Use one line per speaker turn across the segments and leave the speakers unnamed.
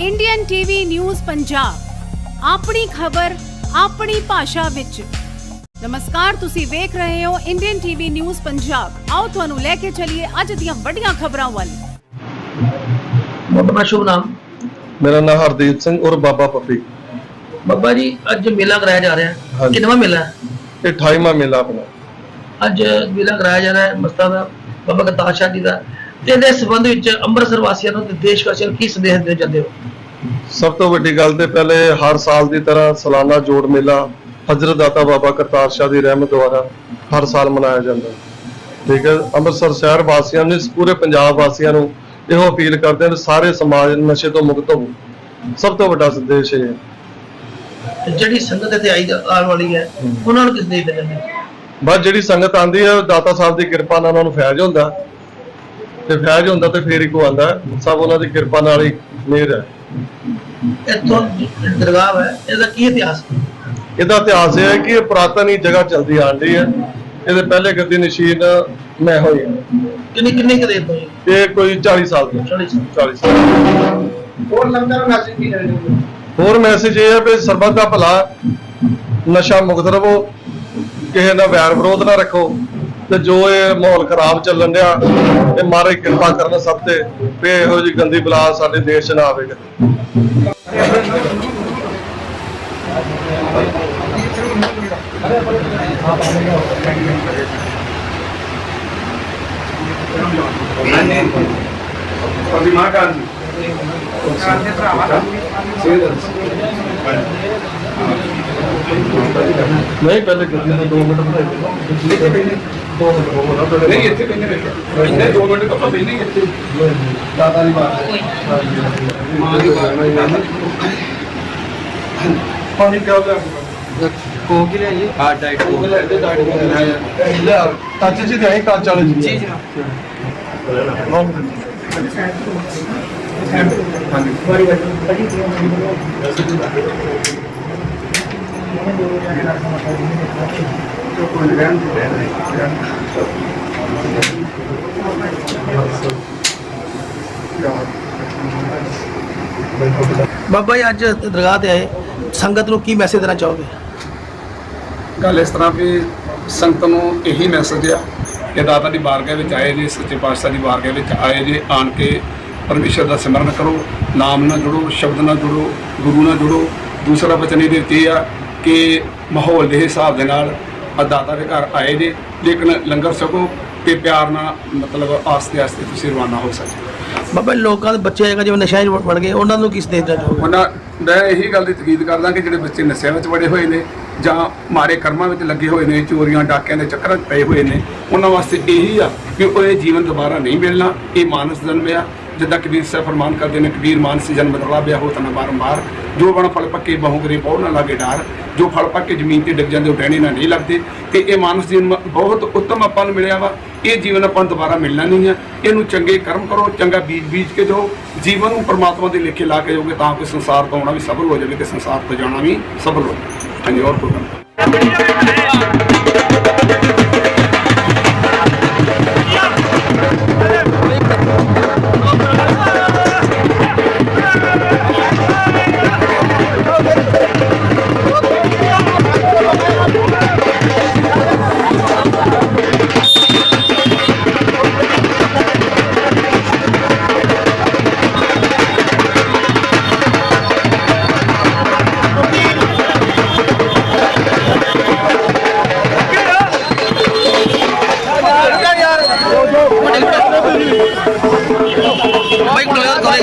Indian TV news Punjab ਆਪਣੀ ਖਬਰ ਆਪਣੀ ਭਾਸ਼ਾ ਵਿੱਚ। ਨਮਸਕਾਰ ਤੁਸੀਂ ਵੇਖ ਰਹੇ ਹੋ ਇੰਡੀਅਨ ਟੀਵੀ ਨਿਊਜ਼ ਪੰਜਾਬ ਆਓ ਤੁਹਾਨੂੰ ਲੈ ਕੇ ਚੱਲੀਏ ਅੱਜ ਦੀਆਂ ਵੱਡੀਆਂ ਖਬਰਾਂ ਵੱਲ।
ਆਪਣਾ ਸ਼ੁਭ ਨਾਮ।
ਮੇਰਾ ਨਾਮ ਹਰਦੀਪ ਸਿੰਘ ਔਰ ਬਾਬਾ ਪੱਪੀ।
ਬੱਬਾ ਜੀ ਅੱਜ ਮੇਲਾ ਕਰਾਇਆ ਜਾ ਰਿਹਾ। ਹੈ
ਹਾਂਜੀ।
ਕਿੰਨਵਾਂ ਮੇਲਾ? ਹੈ
ਇਹ 28ਵਾਂ ਮੇਲਾ ਆਪਣਾ।
ਅੱਜ ਮੇਲਾ ਕਰਾਇਆ ਜਾ ਰਿਹਾ ਹੈ ਮਸਤਾਂ ਦਾ ਬਾਬਾ ਕਰਤਾਰ ਸ਼ਾਹ ਜੀ ਦਾ। ਇਹਦੇ ਸੰਬੰਧ ਵਿੱਚ ਅੰਮ੍ਰਿਤਸਰ ਵਾਸੀਆਂ ਨੂੰ ਤੇ ਦੇਸ਼ ਵਾਸੀਆਂ ਨੂੰ ਕੀ ਸੰਦੇਸ਼ ਦੇਣਾ ਚਾਹੁੰਦੇ ਹੋ
ਸਭ ਤੋਂ ਵੱਡੀ ਗੱਲ ਤੇ ਪਹਿਲੇ ਹਰ ਸਾਲ ਦੀ ਤਰ੍ਹਾਂ ਸਾਲਾਨਾ ਜੋੜ ਮੇਲਾ ਹਜ਼ਰਤ ਦਾਤਾ ਬਾਬਾ ਕਰਤਾਰ ਸ਼ਾਹ ਦੀ ਰਹਿਮਤ ਦੁਆਰਾ ਹਰ ਸਾਲ ਮਨਾਇਆ ਜਾਂਦਾ ਹੈ। ਠੀਕ ਹੈ ਅੰਮ੍ਰਿਤਸਰ ਸ਼ਹਿਰ ਵਾਸੀਆਂ ਨੂੰ ਪੂਰੇ ਪੰਜਾਬ ਵਾਸੀਆਂ ਨੂੰ ਇਹੋ ਅਪੀਲ ਕਰਦੇ ਹਾਂ ਕਿ ਸਾਰੇ ਸਮਾਜ ਨਸ਼ੇ ਤੋਂ ਮੁਕਤ ਹੋਵੋ ਸਭ ਤੋਂ ਵੱਡਾ ਸੰਦੇਸ਼ ਇਹ ਹੈ
ਜਿਹੜੀ ਸੰਗਤ ਇੱਥੇ ਆਈ ਆਉਣ ਵਾਲੀ ਹੈ ਉਹਨਾਂ ਨੂੰ ਕਿਸ ਸੰਦੇਸ਼ ਦੇਣਾ ਹੋ?
ਬਸ ਜਿਹੜੀ ਸੰਗਤ ਆਂਦੀ ਹੈ ਦਾਤਾ ਸਾਹਿਬ ਦੀ ਕਿਰਪਾ ਨਾਲ ਉਹਨਾਂ ਨੂੰ ਫੈਜ ਹੁੰਦਾ ਤੇ ਫੈਜ ਹੁੰਦਾ ਤੇ ਫੇਰ ਹੀ ਕੋ ਆਂਦਾ। ਸਭ ਉਹਨਾਂ ਦੀ ਕਿਰਪਾ ਨਾਲ ਹੀ ਮਿਹਰ ਹੈ।
ਇੱਥੋਂ ਦਰਗਾਹ ਹੈ ਇਹਦਾ ਕੀ ਇਤਿਹਾਸ ਹੈ?
ਇਹਦਾ ਇਤਿਹਾਸ ਇਹ ਹੈ ਕਿ ਇਹ ਪੁਰਾਤਨ ਹੀ ਜਗ੍ਹਾ ਚਲਦੀ ਆਂਦੀ ਹੈ। ਇਹਦੇ ਪਹਿਲੇ ਗੱਦੀ ਨਸ਼ੀਨ ਮੈਂ ਹੋਈ। ਹਾਂ।
ਕਿੰਨੀ ਕਿੰਨੀ ਕੁ ਦੇਰ ਤੋਂ?
ਇਹ ਕੋਈ 40 ਸਾਲ ਤੋਂ।
ਚਾਲੀ ਸਾਲ।
40 ਸਾਲ।
ਹੋਰ ਨੂੰ ਮੈਸੇਜ ਕੀ ਹੋ?
ਹੋਰ ਮੈਸੇਜ ਇਹ ਹੈ ਵੀ ਸਰਬੱਤ ਦਾ ਭਲਾ ਨਸ਼ਾ ਮੁਕਤ ਰਵੋ ਕਿਸੇ ਨਾਲ ਵੈਰ ਵਿਰੋਧ ਨਾ ਰੱਖੋ। ਤੇ ਜੋ ਇਹ ਮਾਹੌਲ ਖਰਾਬ ਚੱਲਣ ਡਿਆ ਇਹ ਮਾਰੇ ਕਿਰਪਾ ਕਰਨ ਸਭ ਤੇ ਵੀ ਇਹੋ ਜਿਹੀ ਗੰਦੀ ਬਲਾ ਸਾਡੇ ਦੇਸ਼ 'ਚ ਨਾ ਆਵੇ ਕਦੇ। ਨਹੀਂ ਪਹਿਲੇ ਗੱਡੀ ਨੂੰ 2 ਮਿੰਟ ਬਣਾਈ ਦੋ ਮਿੰਟ ਹੋਣਾ ਪਹਿਲੇ
ਨਹੀਂ ਇੱਥੇ ਕਹਿੰਦੇ ਬੈਠੇ? ਇੰਨੇ 2 ਮਿੰਟ ਕੱਪਾ ਬੈਠੇ ਇੱਥੇ
ਦਾਦਾ ਦੀ ਬਾਤ
ਮਾਂ ਦੀ ਬਾਤ
ਪਾਣੀ ਕਿਉਂ ਲਿਆ?
ਕੋਕ ਲੈ ਜੀ ਆ ਡਾਈਟ
ਉਹ ਲੈ ਦੇ ਡਾਈਟ ਲੈ ਕੱਚ ਜੀ ਦੇ ਕੱਚ ਵਾਲੇ ਜੀ ਜੀ
ਬਾਬਾ ਜੀ, ਅੱਜ ਦਰਗਾਹ ਤੇ ਆਏ। ਸੰਗਤ ਨੂੰ ਕੀ ਮੈਸੇਜ ਦੇਣਾ ਚਾਹੋਗੇ?
ਗੱਲ ਇਸ ਤਰ੍ਹਾਂ ਵੀ ਸੰਗਤ ਨੂੰ ਇਹੀ ਮੈਸੇਜ ਆ ਕਿ ਦਾਤਾ ਦੀ ਬਾਰਗਾਹ ਵਿੱਚ ਆਏ ਜੇ, ਸੱਚੇ ਪਾਤਸ਼ਾਹ ਦੀ ਬਾਰਗਾਹ ਵਿੱਚ ਆਏ ਜੇ, ਆਣ ਕੇ ਪਰਮੇਸ਼ਰ ਦਾ ਸਿਮਰਨ ਕਰੋ, ਨਾਮ ਨਾਲ ਜੁੜੋ, ਸ਼ਬਦ ਨਾਲ ਜੁੜੋ, ਗੁਰੂ ਨਾਲ ਜੁੜੋ। ਦੂਸਰਾ ਬਚਨ ਇਹਦੇ ਉੱਤੇ ਇਹ ਆ ਕਿ ਮਾਹੌਲ ਦੇ ਹਿਸਾਬ ਦੇ ਨਾਲ ਦਾਤਾ ਦੇ ਘਰ ਆਏ ਜੇ ਲੇਕਿਨ ਲੰਗਰ ਛਕੋ ਤੇ ਪਿਆਰ ਨਾਲ ਮਤਲਬ ਆਸਤੇ ਆਸਤੇ ਤੁਸੀਂ ਰਵਾਨਾ ਹੋ ਸਕਦੇ
ਬਾਬਾ ਲੋਕਾਂ ਦੇ ਬੱਚੇ ਹੈਗਾ ਜਿਵੇਂ ਨਸ਼ਿਆਂ 'ਚ ਵੜ ਗਏ ਉਹਨਾਂ ਨੂੰ ਕੀ ਸੰਦੇਸ਼ ਦੇਣਾ ਚਾਹੋਗੇ?
ਉਹਨਾਂ ਮੈਂ ਇਹੀ ਗੱਲ ਦੀ ਤਕੀਦ ਕਰਦਾ ਕਿ ਜਿਹੜੇ ਬੱਚੇ ਨਸ਼ਿਆਂ ਵਿੱਚ ਵੜੇ ਹੋਏ ਨੇ ਜਾਂ ਮਾਰੇ ਕਰਮਾਂ ਵਿੱਚ ਲੱਗੇ ਹੋਏ ਨੇ ਚੋਰੀਆਂ ਡਾਕਿਆਂ ਦੇ ਚੱਕਰਾਂ 'ਚ ਪਏ ਹੋਏ ਨੇ ਉਹਨਾਂ ਵਾਸਤੇ ਇਹੀ ਆ ਕਿ ਉਹ ਇਹ ਜੀਵਨ ਦੁਬਾਰਾ ਨਹੀਂ ਮਿਲਣਾ ਇਹ ਮਾਨਸ ਜਨਮ ਆ ਜਿੱਦਾਂ ਕਬੀਰ ਸਾਹਿਬ ਫਰਮਾਨ ਕਰਦੇ ਨੇ, ਕਬੀਰ ਮਾਨਸ ਜਨਮ ਦਰਲਾ ਹੋ, ਤਨ ਬਾਰੰਬਾਰ ਜੋ ਬਣ ਫਲ ਪੱਕੇ ਬਹੁ ਕਰੇ ਪਉ ਨਾ ਲਾਗੇ ਡਾਰ। ਜੋ ਫਲ ਪੱਕੇ ਜ਼ਮੀਨ ਤੇ ਡਿੱਗ ਜਾਂਦੇ, ਉਹ ਟਹਿਣੇ ਨਾਲ ਨਹੀਂ ਲੱਗਦੇ। ਤੇ ਇਹ ਮਾਨਸ ਜਨਮ ਬਹੁਤ ਉੱਤਮ ਆਪਾਂ ਨੂੰ ਮਿਲਿਆ ਵਾ। ਇਹ ਜੀਵਨ ਆਪਾਂ ਨੂੰ ਦੁਬਾਰਾ ਮਿਲਣਾ ਨਹੀਂ ਆ। ਇਹਨੂੰ ਚੰਗੇ ਕਰਮ ਕਰੋ, ਚੰਗਾ ਬੀਜ ਬੀਜ ਕੇ ਜੋ ਜੀਵਨ ਨੂੰ ਪਰਮਾਤਮਾ ਦੇ ਲੇਖੇ ਲਾ ਕੇ ਜਾਓਗੇ ਤਾਂ ਕੋਈ ਸੰਸਾਰ ਤੋਂ ਆਉਣਾ ਵੀ ਸਫਲ ਹੋ ਜਾਵੇ ਤੇ ਸੰਸਾਰ ਤੋਂ ਜਾਣਾ ਵੀ ਸਫਲ ਹੋ ਜਾਵੇ। ਹਾਂਜੀ, ਹੋਰ ਕੋਈ বাইক ডলার করে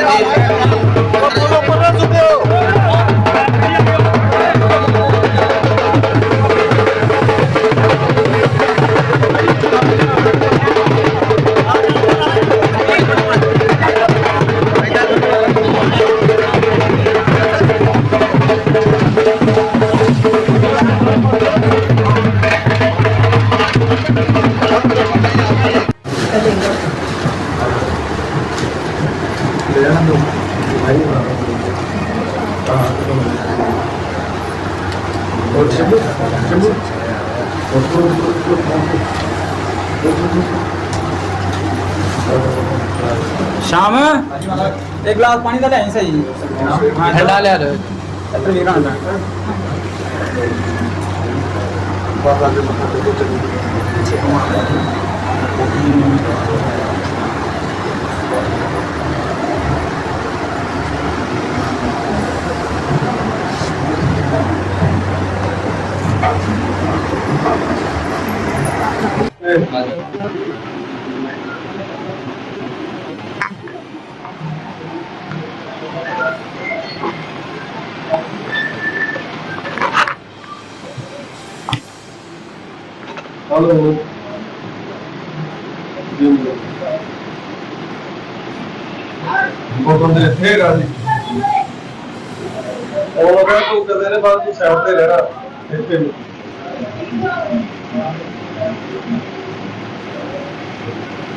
ਸ਼ਾਮ? ਇੱਕ ਗਲਾਸ ਪਾਣੀ ਦਾ ਲੈ ਸਹੀ। ਹਾਂ ਠੰਡਾ ਲਿਆ ਦਿਓ। ਇੱਧਰ ਵੀ ਰਾਂਦਾ ਬਾਬਾ ਦੇ ਮੱਥੇ ਤੇ ਚੱਲੀ
ਹਲੋ ਉਹ ਬੰਦੇ ਫੇਰ ਆ ਜੀ ਉਹ ਲਗਾ ਤੂੰ ਕਦੇ ਨੇ ਬਾਅਦ ਤੂੰ ਸਾਈਡ ਤੇ ਰਹਿਣਾ ਇੱਥੇ Thank you.